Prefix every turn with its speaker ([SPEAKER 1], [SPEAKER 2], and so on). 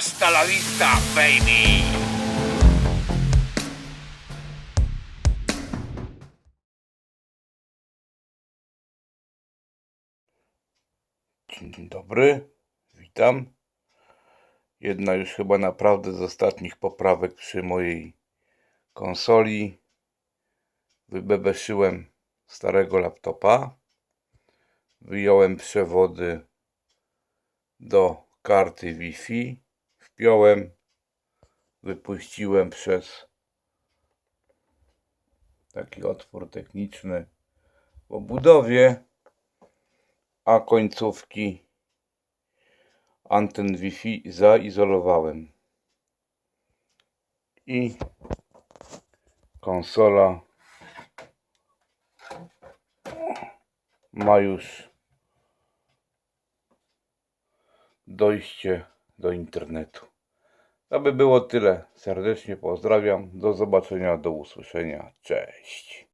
[SPEAKER 1] Hasta la vista, baby! Dzień dobry, witam. Jedna już chyba naprawdę z ostatnich poprawek przy mojej konsoli. Wybebeszyłem starego laptopa. Wyjąłem przewody do karty Wi-Fi. Wpiąłem, wypuściłem przez taki otwór techniczny w obudowie, a końcówki anten Wi-Fi zaizolowałem. I konsola ma już dojście do internetu. To by było tyle. Serdecznie pozdrawiam. Do zobaczenia, do usłyszenia. Cześć.